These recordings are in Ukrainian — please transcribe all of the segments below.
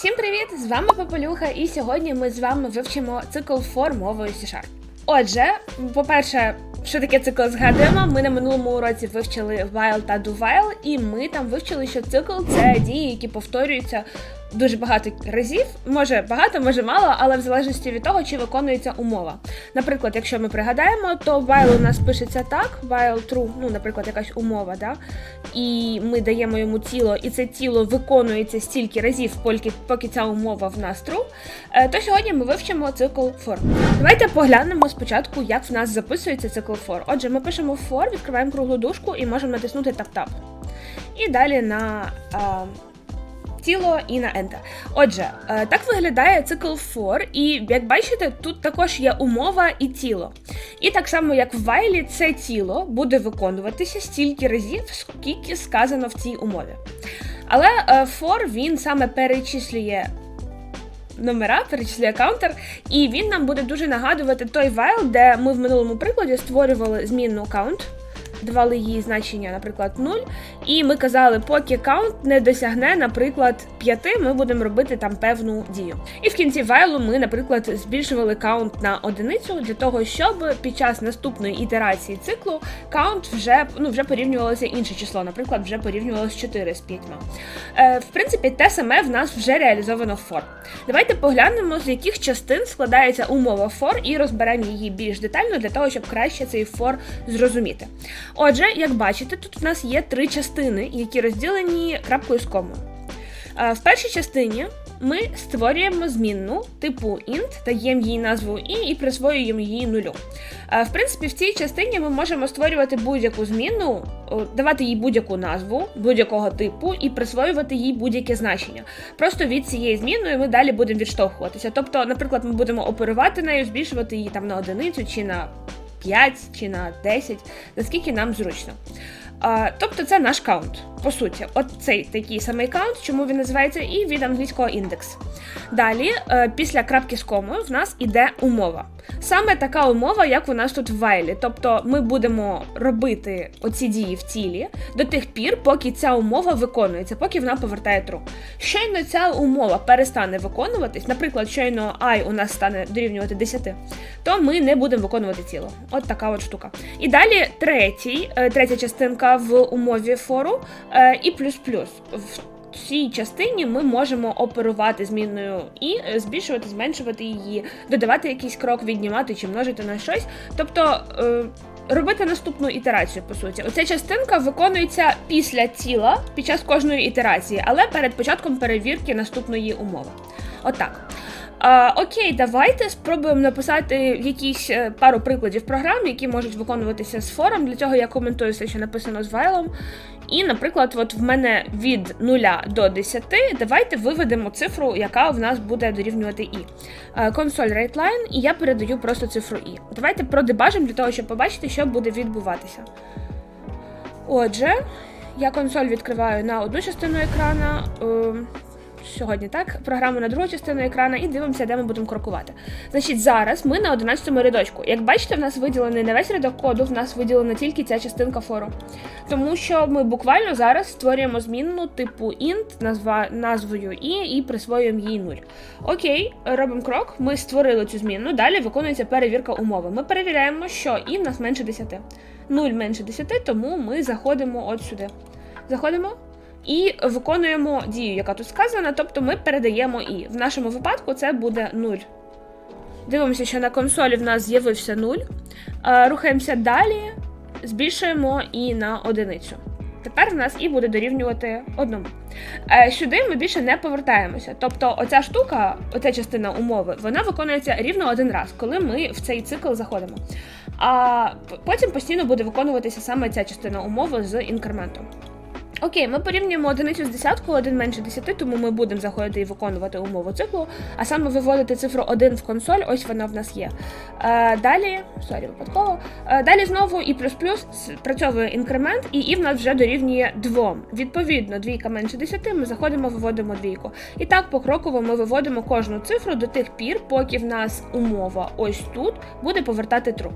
Всім привіт! З вами Попелюха, і сьогодні ми з вами вивчимо цикл for мовою C-Sharp. Отже, по-перше, що таке цикл згадуємо? Ми на минулому уроці вивчили while та do while, і ми там вивчили, що цикл це дії, які повторюються дуже багато разів. Може багато, може мало, але в залежності від того, чи виконується умова. Наприклад, якщо ми пригадаємо, то while у нас пишеться так, while true, ну, наприклад, якась умова, да? і ми даємо йому тіло, і це тіло виконується стільки разів, поки, поки ця умова в нас true, е, то сьогодні ми вивчимо цикл for. Давайте поглянемо спочатку, як в нас записується цикл for. Отже, ми пишемо for, відкриваємо круглу дужку і можемо натиснути тап-тап. І далі на. А, тіло і на Enter. Отже, е, так виглядає цикл for, і як бачите, тут також є умова і тіло. І так само, як в while, це тіло буде виконуватися стільки разів, скільки сказано в цій умові. Але е, for він саме перечислює. Номера перечислює каунтер, і він нам буде дуже нагадувати той while, де ми в минулому прикладі створювали змінну count, давали їй значення, наприклад, 0. І ми казали, поки каунт не досягне, наприклад, 5, ми будемо робити там певну дію. І в кінці вайлу ми, наприклад, збільшували каунт на одиницю для того, щоб під час наступної ітерації циклу каунт вже ну, вже порівнювалося інше число, наприклад, вже порівнювалося 4 з 5. Е, в принципі, те саме в нас вже реалізовано в for. Давайте поглянемо, з яких частин складається умова for, і розберемо її більш детально для того, щоб краще цей for зрозуміти. Отже, як бачите, тут у нас є три частини, які розділені крапкою з комою. Е, В першій частині ми створюємо змінну типу int, даємо їй назву і і присвоюємо її нулю. Е, В принципі, в цій частині ми можемо створювати будь-яку змінну, давати їй будь-яку назву, будь-якого типу і присвоювати їй будь-яке значення. Просто від цієї змінної ми далі будемо відштовхуватися. Тобто, наприклад, ми будемо оперувати нею, збільшувати її там на одиницю чи на 5 чи на 10, наскільки нам зручно. А, тобто це наш каунт. По суті, от цей такий самий каунт, чому він називається, і від англійського індекс. Далі, е, після крапки з комою, в нас іде умова. Саме така умова, як у нас тут в вайлі. Тобто ми будемо робити оці дії в тілі до тих пір, поки ця умова виконується, поки вона повертає true. Щойно ця умова перестане виконуватись, наприклад, щойно і у нас стане дорівнювати 10, то ми не будемо виконувати тіло. От така от штука. І далі третій, е, третя частинка в умові фору е, і плюс-плюс. В цій частині ми можемо оперувати змінною і збільшувати, зменшувати її, додавати якийсь крок, віднімати чи множити на щось. Тобто. е, Робити наступну ітерацію, по суті. Оця частинка виконується після тіла під час кожної ітерації, але перед початком перевірки наступної умови. Отак. А, окей, давайте спробуємо написати якісь е, пару прикладів програм, які можуть виконуватися з фором. Для цього я коментую все, що написано з вайлом. І, наприклад, от в мене від 0 до 10, давайте виведемо цифру, яка в нас буде дорівнювати і. Консоль WriteLine, і я передаю просто цифру і. Давайте продебажимо для того, щоб побачити, що буде відбуватися. Отже, я консоль відкриваю на одну частину екрана. Сьогодні так, програму на другу частину екрана і дивимося, де ми будемо крокувати. Значить, зараз ми на 11 рядочку. Як бачите, в нас виділений не весь рядок коду, в нас виділена тільки ця частинка фору. Тому що ми буквально зараз створюємо змінну типу int, назва, назвою і, і присвоюємо їй 0. Окей, робимо крок. Ми створили цю змінну. Далі виконується перевірка умови. Ми перевіряємо, що і в нас менше 10. 0 менше 10, тому ми заходимо от сюди. Заходимо. І виконуємо дію, яка тут сказана, тобто ми передаємо і. В нашому випадку це буде 0. Дивимося, що на консолі в нас з'явився 0. Е, Рухаємося далі, збільшуємо і на одиницю. Тепер в нас і буде дорівнювати одному. Е, Сюди ми більше не повертаємося. Тобто, оця штука, оця частина умови, вона виконується рівно один раз, коли ми в цей цикл заходимо. А потім постійно буде виконуватися саме ця частина умови з інкрементом. Окей, ми порівнюємо одиницю з десяткою, один менше 10, тому ми будемо заходити і виконувати умову циклу, а саме виводити цифру 1 в консоль, ось вона в нас є. Е, далі, сорі, випадково. Е, далі знову і плюс-плюс спрацьовує інкремент, і і в нас вже дорівнює 2. Відповідно, двійка менше 10, ми заходимо, виводимо двійку. І так покроково ми виводимо кожну цифру до тих пір, поки в нас умова ось тут буде повертати true.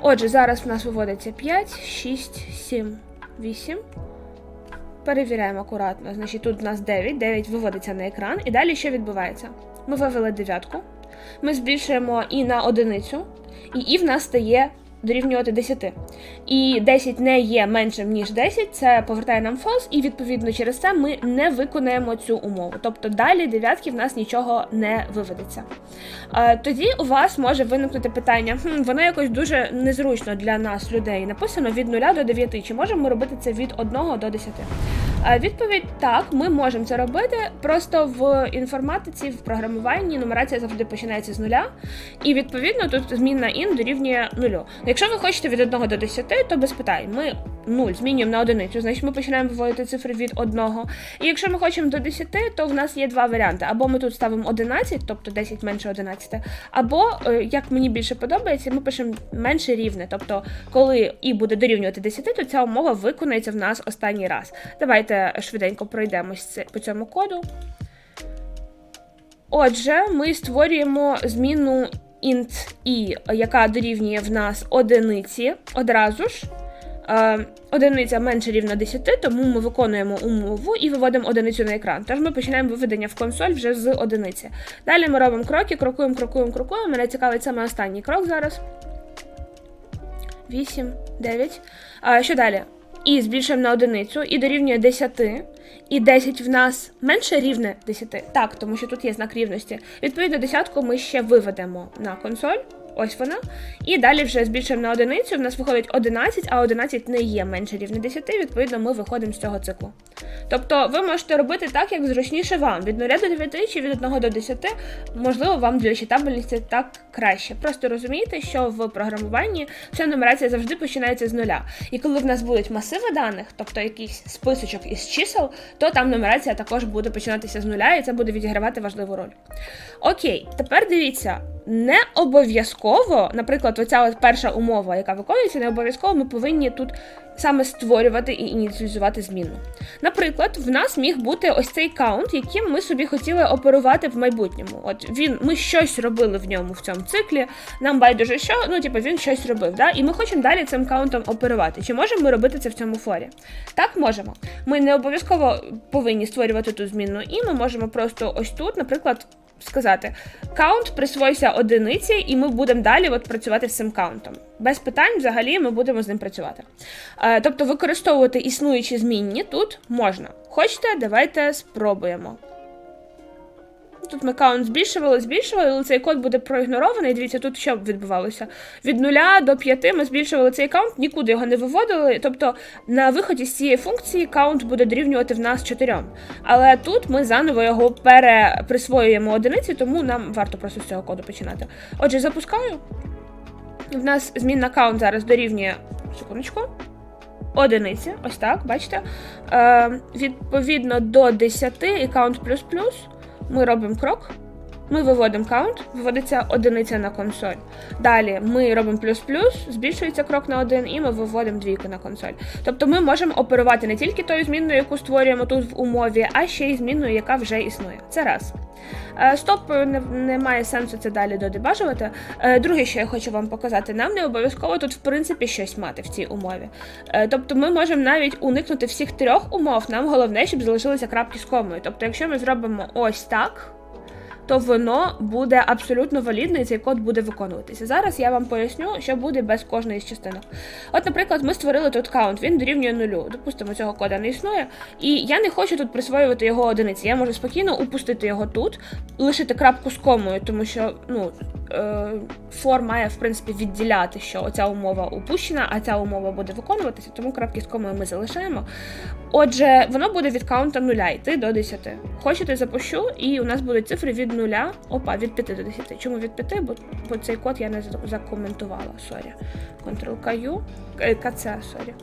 Отже, зараз в нас виводиться 5, 6, 7, 8. Перевіряємо акуратно. Значить, тут у нас 9, 9 виводиться на екран. І далі що відбувається? Ми вивели дев'ятку, ми збільшуємо і на одиницю, і і в нас стає дорівнювати 10. І 10 не є меншим, ніж 10, це повертає нам false, і відповідно через це ми не виконаємо цю умову. Тобто далі дев'ятки в нас нічого не виведеться. Е, Тоді у вас може виникнути питання: хм, воно якось дуже незручно для нас, людей. Написано від 0 до 9. Чи можемо ми робити це від 1 до 10? Е, Відповідь так, ми можемо це робити. Просто в інформатиці, в програмуванні нумерація завжди починається з нуля, і відповідно тут змінна ін дорівнює нулю. Якщо ви хочете від 1 до 10, то без питань. Ми 0 змінюємо на одиницю, значить ми починаємо виводити цифри від 1. І якщо ми хочемо до 10, то в нас є два варіанти: або ми тут ставимо 11, тобто 10 менше 11, або, е, як мені більше подобається, ми пишемо менше рівне. Тобто, коли і буде дорівнювати 10, то ця умова виконається в нас останній раз. Давайте швиденько пройдемось по цьому коду. Отже, ми створюємо зміну int i, яка дорівнює в нас одиниці одразу ж. Е, одиниця менше рівна 10, тому ми виконуємо умову і виводимо одиницю на екран. Тож ми починаємо виведення в консоль вже з одиниці. Далі ми робимо кроки, крокуємо, крокуємо, крокуємо. Мене цікавить саме останній крок зараз. 8, 9. А, що далі? І збільшуємо на одиницю, і дорівнює 10. І 10 в нас менше рівне 10. Так, тому що тут є знак рівності. Відповідно, десятку ми ще виведемо на консоль. Ось вона. І далі вже збільшуємо на одиницю. В нас виходить 11, а 11 не є менше рівне 10, відповідно, ми виходимо з цього циклу. Тобто ви можете робити так, як зручніше вам. Від 0 до 9 чи від 1 до 10, можливо, вам для читабельності так краще. Просто розумійте, що в програмуванні вся нумерація завжди починається з нуля. І коли в нас будуть масиви даних, тобто якийсь списочок із чисел, то там нумерація також буде починатися з нуля, і це буде відігравати важливу роль. Окей, тепер дивіться. Не обов'язково, наприклад, оця от перша умова, яка виконується, не обов'язково ми повинні тут саме створювати і ініціалізувати зміну. Наприклад, в нас міг бути ось цей каунт, яким ми собі хотіли оперувати в майбутньому. От він, ми щось робили в ньому в цьому циклі. Нам байдуже що, ну типу він щось робив, да? і ми хочемо далі цим каунтом оперувати. Чи можемо ми робити це в цьому форі? Так, можемо. Ми не обов'язково повинні створювати ту змінну, і ми можемо просто ось тут, наприклад. Сказати, каунт присвоївся одиниці, і ми будемо далі от працювати з цим каунтом. Без питань, взагалі, ми будемо з ним працювати. Е, тобто використовувати існуючі змінні тут можна. Хочете, давайте спробуємо. Тут ми каунт збільшували, збільшували, але цей код буде проігнорований. Дивіться, тут що відбувалося? Від 0 до 5 ми збільшували цей каунт, нікуди його не виводили. Тобто на виході з цієї функції каунт буде дорівнювати в нас 4. Але тут ми заново його переприсвоюємо одиниці, тому нам варто просто з цього коду починати. Отже, запускаю. В нас змінна каунт зараз дорівнює. Секундочку. Одиниці, ось так, бачите. Е, відповідно до 10 і каунт плюс плюс. Ми робимо крок, ми виводимо каунт, виводиться одиниця на консоль. Далі ми робимо плюс-плюс, збільшується крок на один, і ми виводимо двійку на консоль. Тобто ми можемо оперувати не тільки тою змінною, яку створюємо тут в умові, а ще й змінною, яка вже існує. Це раз. Е, Стоп, не, немає сенсу це далі додебажувати. Е, Друге, що я хочу вам показати, нам не обов'язково тут в принципі щось мати в цій умові. Е, Тобто ми можемо навіть уникнути всіх трьох умов. Нам головне, щоб залишилися крапки з комою. Тобто, якщо ми зробимо ось так. То воно буде абсолютно валідне і цей код буде виконуватися. Зараз я вам поясню, що буде без кожної з частинок. От, наприклад, ми створили тут каунт, він дорівнює нулю. Допустимо, цього кода не існує. І я не хочу тут присвоювати його одиниці. Я можу спокійно упустити його тут, лишити крапку з комою, тому що ну, е, фор має в принципі відділяти, що оця умова упущена, а ця умова буде виконуватися, тому крапки з комою ми залишаємо. Отже, воно буде від каунта нуля йти до 10. Хочете, запущу, і у нас будуть цифри від нуля, опа, від 5 до 10. Чому від 5? Бо, бо цей код я не закоментувала. Сорі. Ctrl-K-U, е, КЦ, сорі.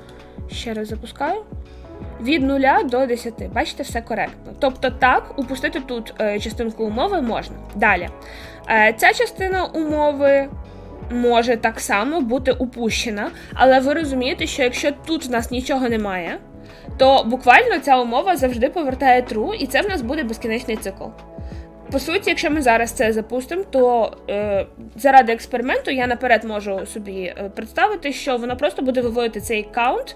Ще раз запускаю. Від 0 до 10. Бачите, все коректно. Тобто, так, упустити тут е, частинку умови можна. Далі. Е, ця частина умови може так само бути упущена, але ви розумієте, що якщо тут в нас нічого немає, то буквально ця умова завжди повертає true, і це в нас буде безкінечний цикл. По суті, якщо ми зараз це запустимо, то е, заради експерименту я наперед можу собі е, представити, що воно просто буде виводити цей каунт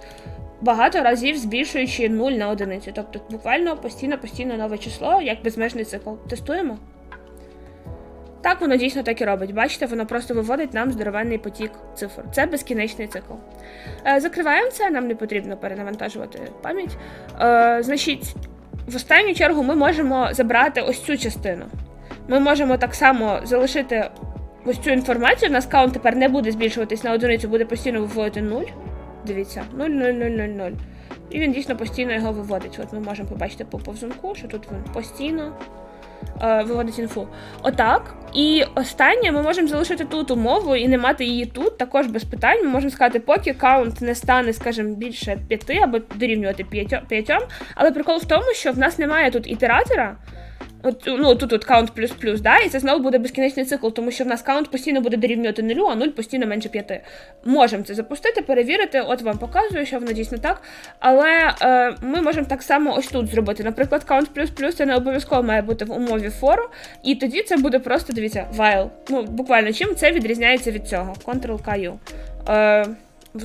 багато разів збільшуючи 0 на одиницю. Тобто буквально постійно-постійно нове число, як безмежний цикл. Тестуємо? Так, воно дійсно так і робить. Бачите, воно просто виводить нам здоровенний потік цифр. Це безкінечний цикл. Е, закриваємо це, нам не потрібно перенавантажувати пам'ять. Е, значить, в останню чергу ми можемо забрати ось цю частину. Ми можемо так само залишити ось цю інформацію. У нас каунт тепер не буде збільшуватись на одиницю, буде постійно виводити 0. Дивіться, 0, 0, 0, 0, 0. І він дійсно постійно його виводить. От ми можемо побачити по повзунку, що тут він постійно виводить інфу. Отак. І останнє ми можемо залишити тут умову і не мати її тут, також без питань. Ми можемо сказати, поки каунт не стане, скажімо, більше 5 або дорівнювати 5, але прикол в тому, що в нас немає тут ітератора. От, ну, тут от каунт плюс плюс, да, і це знову буде безкінечний цикл, тому що в нас каунт постійно буде дорівнювати нулю, а нуль постійно менше п'яти. Можемо це запустити, перевірити, от вам показую, що воно дійсно так. Але е, ми можемо так само ось тут зробити. Наприклад, каунт плюс плюс це не обов'язково має бути в умові for, і тоді це буде просто, дивіться, while. Ну, буквально чим це відрізняється від цього. Ctrl-K-U. Е,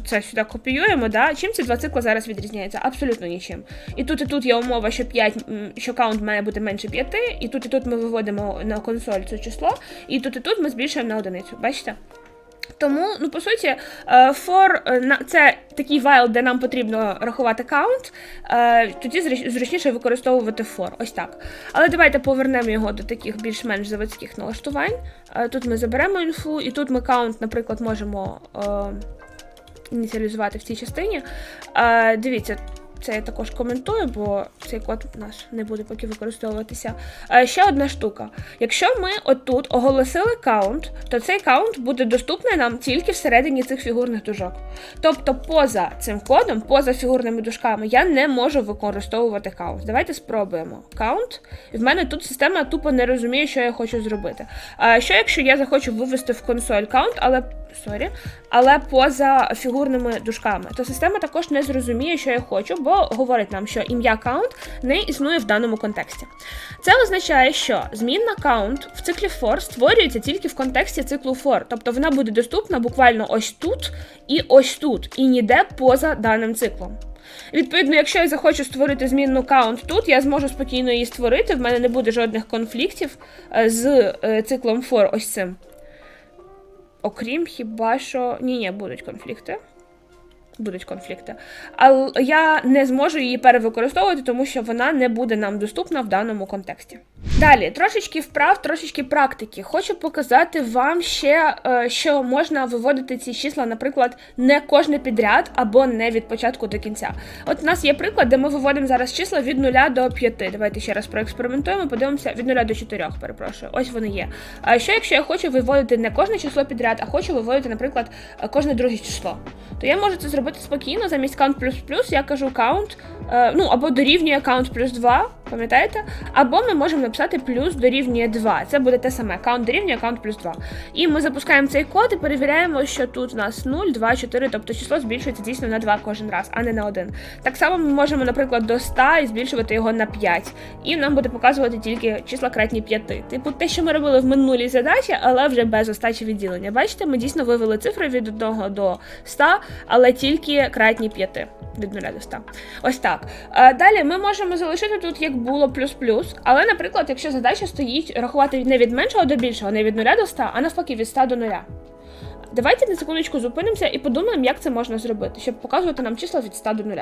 це сюди копіюємо, да? чим ці два цикли зараз відрізняються? Абсолютно нічим. І тут, і тут є умова, що 5, що каунт має бути менше 5, і тут, і тут ми виводимо на консоль це число, і тут, і тут ми збільшуємо на одиницю. Бачите? Тому, ну по суті, е, for е, це такий while, де нам потрібно рахувати каунт, е, тоді зручніше використовувати for. Ось так. Але давайте повернемо його до таких більш-менш заводських налаштувань. Тут ми заберемо інфу, і тут ми каунт, наприклад, можемо ініціалізувати в цій частині. Е, Дивіться. Це я також коментую, бо цей код у нас не буде поки використовуватися. Е, ще одна штука. Якщо ми отут оголосили каунт, то цей каунт буде доступний нам тільки всередині цих фігурних дужок. Тобто, поза цим кодом, поза фігурними дужками, я не можу використовувати каунт. Давайте спробуємо. Каунт. І в мене тут система тупо не розуміє, що я хочу зробити. А що якщо я захочу вивести в консоль каунт, але. Сорі, але поза фігурними дужками, то система також не зрозуміє, що я хочу, бо говорить нам, що ім'я count не існує в даному контексті. Це означає, що змінна count в циклі for створюється тільки в контексті циклу for, тобто вона буде доступна буквально ось тут і ось тут, і ніде поза даним циклом. Відповідно, якщо я захочу створити змінну count тут, я зможу спокійно її створити. В мене не буде жодних конфліктів е, з е, циклом for ось цим. Окрім хіба що. Ні, ні, будуть конфлікти. Будуть конфлікти. Але я не зможу її перевикористовувати, тому що вона не буде нам доступна в даному контексті. Далі, трошечки вправ, трошечки практики. Хочу показати вам ще, е, що можна виводити ці числа, наприклад, не кожне підряд або не від початку до кінця. От у нас є приклад, де ми виводимо зараз числа від 0 до 5. Давайте ще раз проекспериментуємо, подивимося від 0 до 4, перепрошую. Ось вони є. А що якщо я хочу виводити не кожне число підряд, а хочу виводити, наприклад, е, кожне друге число? То я можу це зробити спокійно, замість count плюс плюс я кажу count, е, ну або дорівнює count плюс 2, пам'ятаєте? Або ми можемо написати плюс дорівнює 2. Це буде те саме. Count дорівнює count плюс 2. І ми запускаємо цей код і перевіряємо, що тут у нас 0, 2, 4, тобто число збільшується дійсно на 2 кожен раз, а не на 1. Так само ми можемо, наприклад, до 100 і збільшувати його на 5. І нам буде показувати тільки числа кратні 5. Типу те, що ми робили в минулій задачі, але вже без остачі відділення. Бачите, ми дійсно вивели цифри від 1 до 100, але тільки кратні 5 від 0 до 100. Ось так. Е, Далі ми можемо залишити тут як було плюс-плюс, але, наприклад, якщо задача стоїть рахувати не від меншого до більшого, не від 0 до 100, а навпаки від 100 до 0. Давайте на секундочку зупинимося і подумаємо, як це можна зробити, щоб показувати нам числа від 100 до 0.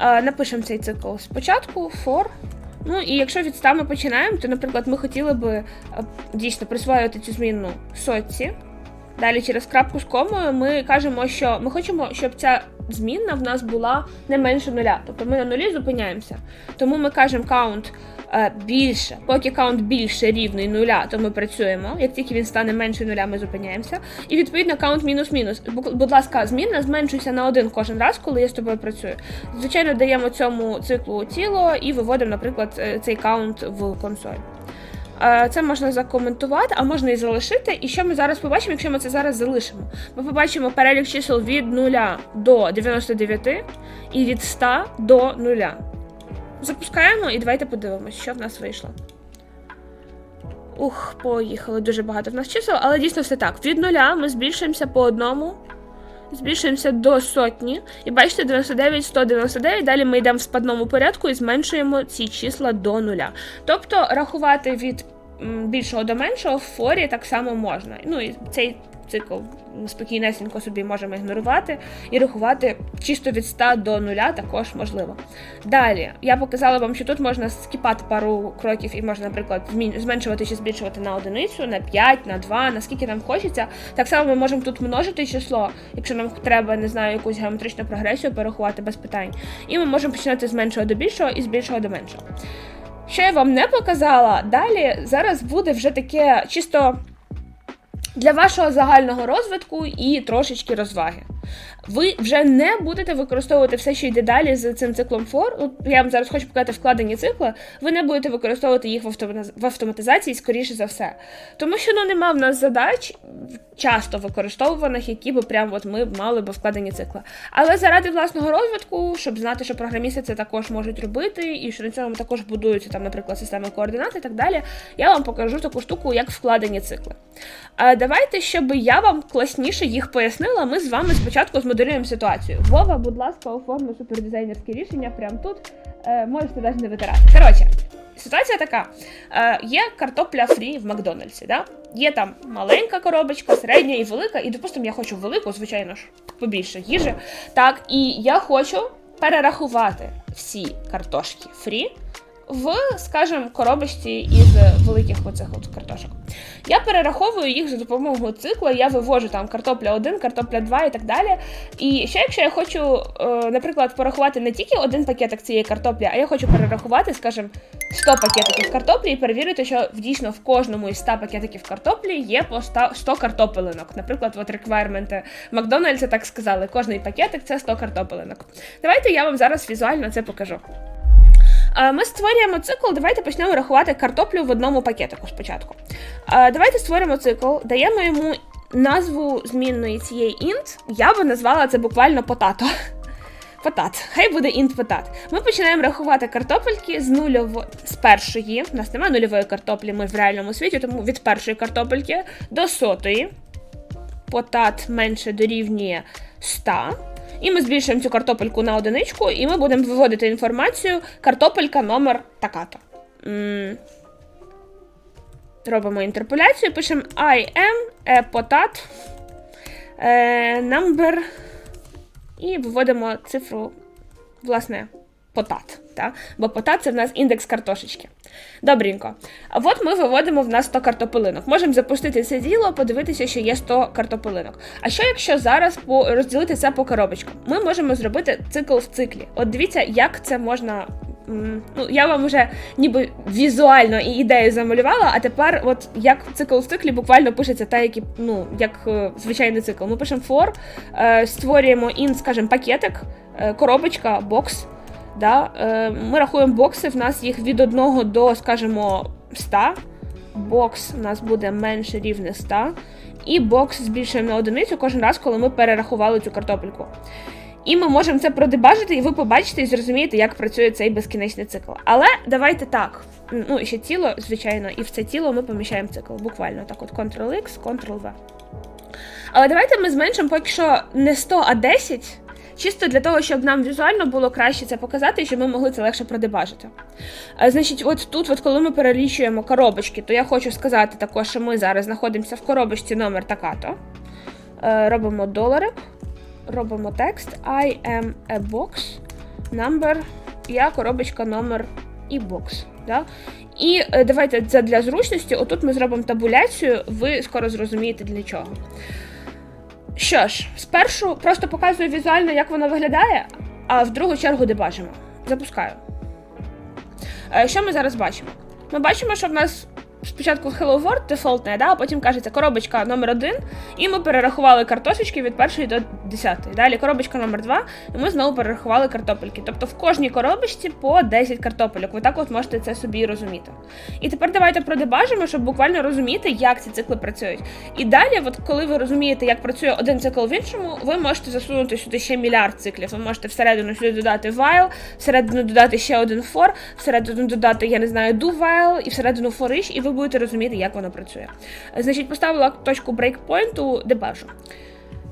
Е, Напишемо цей цикл спочатку, for. Ну і якщо від 100 ми починаємо, то, наприклад, ми хотіли би е, дійсно присвоювати цю змінну сотці. Далі через крапку з комою ми кажемо, що ми хочемо, щоб ця змінна в нас була не менше нуля. Тобто ми на нулі зупиняємося. Тому ми кажемо count е, більше. Поки count більше рівний нуля, то ми працюємо. Як тільки він стане менше нуля, ми зупиняємося. І відповідно count мінус-мінус. Бу- Будь ласка, змінна зменшується на один кожен раз, коли я з тобою працюю. Звичайно, даємо цьому циклу тіло і виводимо, наприклад, е, цей count в консоль. Е, Це можна закоментувати, а можна і залишити. І що ми зараз побачимо, якщо ми це зараз залишимо? Ми побачимо перелік чисел від 0 до 99 і від 100 до 0. Запускаємо і давайте подивимось, що в нас вийшло. Ух, поїхали дуже багато в нас чисел, але дійсно все так. Від нуля ми збільшуємося по одному збільшуємося до сотні. І бачите, 99, 199. Далі ми йдемо в спадному порядку і зменшуємо ці числа до нуля. Тобто рахувати від більшого до меншого в форі так само можна. Ну і цей цикл спокійнесенько собі можемо ігнорувати і рахувати чисто від 100 до 0 також можливо. Далі я показала вам, що тут можна скіпати пару кроків і можна, наприклад, зменшувати чи збільшувати на одиницю, на 5, на 2, наскільки нам хочеться. Так само ми можемо тут множити число, якщо нам треба, не знаю, якусь геометричну прогресію порахувати без питань. І ми можемо починати з меншого до більшого і з більшого до меншого. Що я вам не показала, далі зараз буде вже таке чисто для вашого загального розвитку і трошечки розваги. Ви вже не будете використовувати все, що йде далі з цим циклом. От я вам зараз хочу показати вкладені цикли. Ви не будете використовувати їх в, автомати- в автоматизації, скоріше за все. Тому що ну нема в нас задач часто використовуваних, які би прям от ми мали би вкладені цикли. Але заради власного розвитку, щоб знати, що програмісти це також можуть робити, і що на цьому також будуються там, наприклад, системи координат і так далі. Я вам покажу таку штуку, як вкладені цикли. А давайте, щоб я вам класніше їх пояснила, ми з вами спочатку змоделюємо ситуацію. Вова, будь ласка, оформи супердизайнерське рішення прямо тут. Е, можете навіть не витирати. Коротше, ситуація така: е, є картопля фрі в Макдональдсі, да? є там маленька коробочка, середня і велика, і, допустимо, я хочу велику, звичайно ж, побільше їжі. Так, і я хочу перерахувати всі картошки фрі в, скажімо, коробочці із великих оцих от картошок. Я перераховую їх за допомогою цикла, я вивожу там картопля 1, картопля 2 і так далі. І ще якщо я хочу, е, наприклад, порахувати не тільки один пакетик цієї картоплі, а я хочу перерахувати, скажімо, 100 пакетиків картоплі і перевірити, що дійсно в кожному із 100 пакетиків картоплі є по 100 100 картопелинок. Наприклад, от реквайрменти Макдональдса так сказали, кожний пакетик це 100 картопелинок. Давайте я вам зараз візуально це покажу. Ми створюємо цикл. Давайте почнемо рахувати картоплю в одному пакетику спочатку. Давайте створимо цикл, даємо йому назву змінної цієї int. Я би назвала це буквально потато. Потат. Хай буде int потат. Ми починаємо рахувати картопельки з нульово з першої. У нас немає нульової картоплі, ми в реальному світі, тому від першої картопельки до сотої. Потат менше дорівнює 100. І ми збільшуємо цю картопельку на одиничку, і ми будемо виводити інформацію картопелька номер така-то. Робимо інтерполяцію, пишемо I am a potat е, number і виводимо цифру, власне, потат. Та? Бо потат це в нас індекс картошечки. Добренько. А от ми виводимо в нас 100 картопелинок. Можемо запустити це діло, подивитися, що є 100 картопелинок. А що якщо зараз розділити це по коробочкам? Ми можемо зробити цикл в циклі. От дивіться, як це можна. Ну, я вам вже ніби візуально і ідею замалювала, а тепер, от як цикл в циклі буквально пишеться так, як, ну, як е, звичайний цикл. Ми пишемо for, е, створюємо ін, скажімо, пакетик, е, коробочка, бокс. Да? Е, ми рахуємо бокси, в нас їх від 1 до, скажімо, 100. Бокс у нас буде менше рівне 100. І бокс збільшуємо на одиницю кожен раз, коли ми перерахували цю картопельку. І ми можемо це продебажити, і ви побачите і зрозумієте, як працює цей безкінечний цикл. Але давайте так. Ну, і ще тіло, звичайно, і в це тіло ми поміщаємо цикл. Буквально так: от Ctrl-X, Ctrl-V. Але давайте ми зменшимо поки що не 100, а 10. Чисто для того, щоб нам візуально було краще це показати, і щоб ми могли це легше продебажити. Значить, от тут, от коли ми перелічуємо коробочки, то я хочу сказати також, що ми зараз знаходимося в коробочці номер така-то. Е, робимо доларик, робимо текст I am a box, number, я коробочка номер і box. Да? І е, давайте це для зручності. Отут ми зробимо табуляцію, ви скоро зрозумієте для чого. Що ж, спершу просто показую візуально, як воно виглядає, а в другу чергу дебажимо. Запускаю. Е, Що ми зараз бачимо? Ми бачимо, що в нас спочатку Hello World дефолтне, да, а потім кажеться коробочка номер 1 і ми перерахували картошечки від першої до 10. Далі коробочка номер 2 і ми знову перерахували картопельки. Тобто в кожній коробочці по 10 картопельок. Ви так от можете це собі розуміти. І тепер давайте продебажимо, щоб буквально розуміти, як ці цикли працюють. І далі, от коли ви розумієте, як працює один цикл в іншому, ви можете засунути сюди ще мільярд циклів. Ви можете всередину сюди додати while, всередину додати ще один for, всередину додати, я не знаю, do while, і всередину for each, і ви будете розуміти, як воно працює. Значить, поставила точку брейкпойнту, дебажу.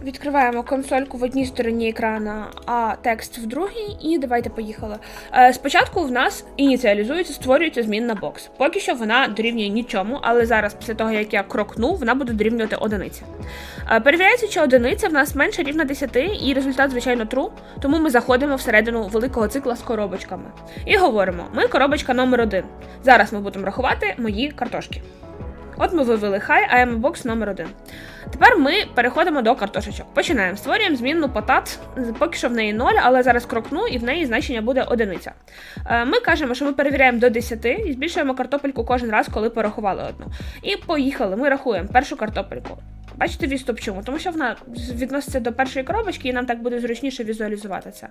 Відкриваємо консольку в одній стороні екрана, а текст в другій, і давайте поїхали. Е, спочатку в нас ініціалізується, створюється змінна бокс. Поки що вона дорівнює нічому, але зараз, після того як я крокну, вона буде дорівнювати одиниці. Е, перевіряється, чи одиниця в нас менше рівна 10, і результат, звичайно, true, тому ми заходимо всередину великого цикла з коробочками. І говоримо: ми коробочка номер один. Зараз ми будемо рахувати мої картошки. От ми вивели Hi, I am a box номер 1. Тепер ми переходимо до картошечок. Починаємо. Створюємо змінну потат. Поки що в неї 0, але зараз крокну і в неї значення буде одиниця. Е, Ми кажемо, що ми перевіряємо до 10 і збільшуємо картопельку кожен раз, коли порахували одну. І поїхали. Ми рахуємо першу картопельку. Бачите відступ чому? Тому що вона відноситься до першої коробочки, і нам так буде зручніше візуалізувати це.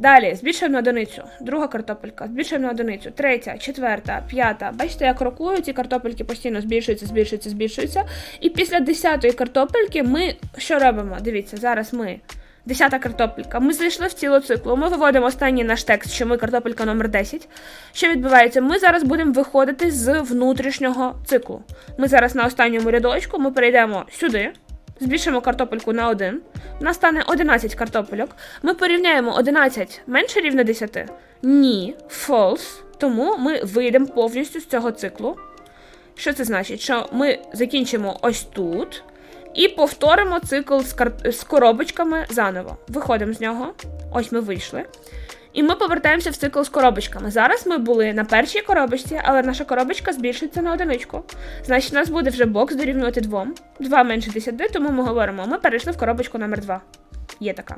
Далі збільшуємо на одиницю. Друга картопелька, збільшуємо на одиницю. Третя, четверта, п'ята. Бачите, я крокую, ці картопельки постійно збільшуються, збільшуються, збільшуються. І після десятої картопельки ми що робимо? Дивіться, зараз ми. Десята картопелька. Ми зайшли в цілу циклу. Ми виводимо останній наш текст, що ми картопелька номер 10. Що відбувається? Ми зараз будемо виходити з внутрішнього циклу. Ми зараз на останньому рядочку ми перейдемо сюди. Збільшимо картопельку на 1. У нас стане 11 картопельок. Ми порівняємо 11 менше рівня 10? Ні, false. Тому ми вийдемо повністю з цього циклу. Що це значить? Що ми закінчимо ось тут і повторимо цикл з, кар... з коробочками заново. Виходимо з нього. Ось ми вийшли. І ми повертаємося в цикл з коробочками. Зараз ми були на першій коробочці, але наша коробочка збільшується на одиничку. Значить, у нас буде вже бокс дорівнювати двом. 2 менше 10, тому ми говоримо, ми перейшли в коробочку номер 2. Є така.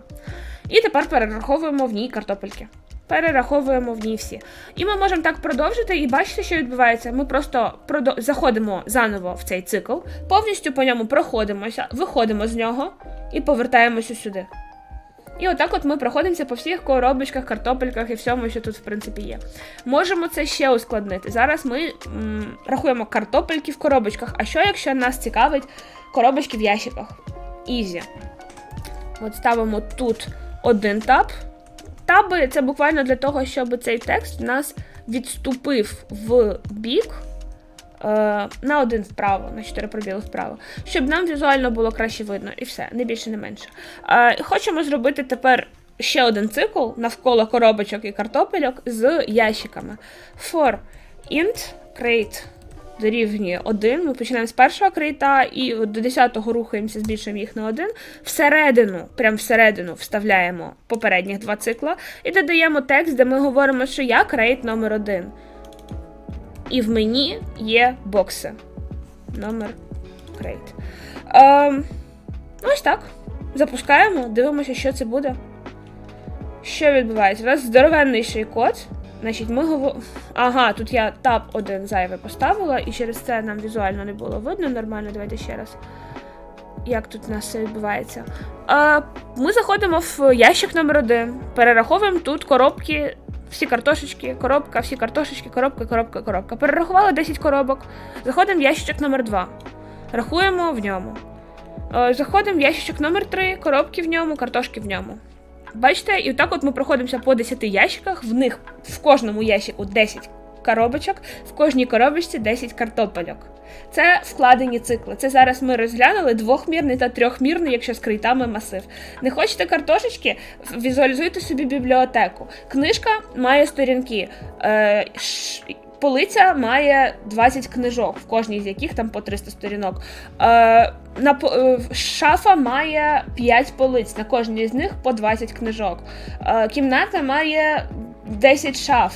І тепер перераховуємо в ній картопельки. Перераховуємо в ній всі. І ми можемо так продовжити і бачите, що відбувається. Ми просто продо... заходимо заново в цей цикл, повністю по ньому проходимося, виходимо з нього і повертаємося сюди. І отак от ми проходимося по всіх коробочках, картопельках і всьому, що тут, в принципі, є. Можемо це ще ускладнити. Зараз ми м, рахуємо картопельки в коробочках. А що, якщо нас цікавить коробочки в ящиках? Ізі. От ставимо тут один таб. Таби це буквально для того, щоб цей текст в нас відступив в бік. Е, На один вправо, на 4 пробіли вправо, щоб нам візуально було краще видно, і все, не більше, не менше. Е, Хочемо зробити тепер ще один цикл навколо коробочок і картопельок з ящиками. For int crate дорівнює 1. Ми починаємо з першого крейта і до 10-го рухаємося, збільшуємо їх на 1. Всередину, прям всередину, вставляємо попередніх два цикла і додаємо текст, де ми говоримо, що я крейт номер 1. І в мені є бокси. Номер крейт. Ем, ось так. Запускаємо, дивимося, що це буде. Що відбувається? У нас здоровенний шейкод. Значить, ми говоримо. Ага, тут я таб один зайвий поставила, і через це нам візуально не було видно нормально. Давайте ще раз. Як тут у нас все відбувається? Ми заходимо в ящик номер один, перераховуємо тут коробки, всі картошечки, коробка, всі картошечки, коробка, коробка, коробка. Перерахували 10 коробок. Заходимо в ящичок номер 2. Рахуємо в ньому. Е, Заходимо в ящичок номер 3, коробки в ньому, картошки в ньому. Бачите, і так от ми проходимося по 10 ящиках, в них в кожному ящику 10 коробочок, в кожній коробочці 10 картопельок. Це вкладені цикли. Це зараз ми розглянули двохмірний та трьохмірний, якщо з крейтами масив. Не хочете картошечки? Візуалізуйте собі бібліотеку. Книжка має сторінки. Е, ш- Полиця має 20 книжок, в кожній з яких там по 300 сторінок. Е, на, е, шафа має 5 полиць, на кожній з них по 20 книжок. Е, кімната має 10 шаф.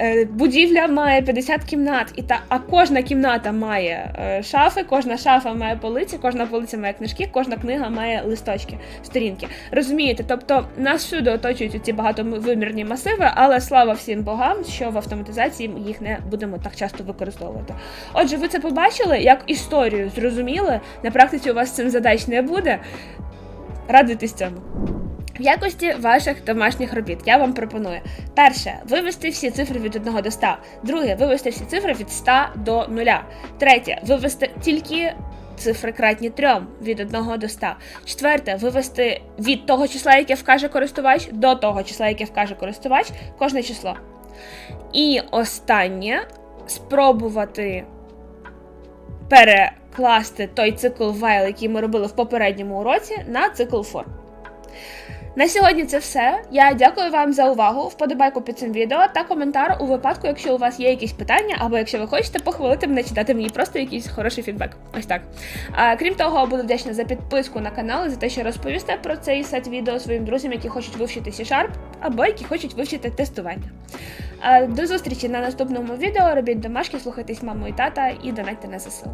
Е, Будівля має 50 кімнат, і та, а кожна кімната має е, шафи, кожна шафа має полиці, кожна полиця має книжки, кожна книга має листочки, сторінки. Розумієте? Тобто нас всюди оточують ці багатовимірні масиви, але слава всім богам, що в автоматизації ми їх не будемо так часто використовувати. Отже, ви це побачили, як історію зрозуміли. На практиці у вас цим задач не буде. Радуйтесь цьому. В якості ваших домашніх робіт я вам пропоную перше вивести всі цифри від 1 до 100. Друге вивести всі цифри від 100 до 0. Третє вивести тільки цифри кратні 3 від 1 до 100. Четверте вивести від того числа, яке вкаже користувач, до того числа, яке вкаже користувач, кожне число. І останнє спробувати перекласти той цикл while, який ми робили в попередньому уроці, на цикл for. На сьогодні це все. Я дякую вам за увагу, вподобайку під цим відео та коментар у випадку, якщо у вас є якісь питання, або якщо ви хочете похвалити мене чи дати мені просто якийсь хороший фідбек. Ось так. А, крім того, буду вдячна за підписку на канал і за те, що розповісте про цей сет відео своїм друзям, які хочуть вивчити C-Sharp, або які хочуть вивчити тестування. А, до зустрічі на наступному відео. Робіть домашки, слухайтесь маму і тата і донайте на ЗСУ.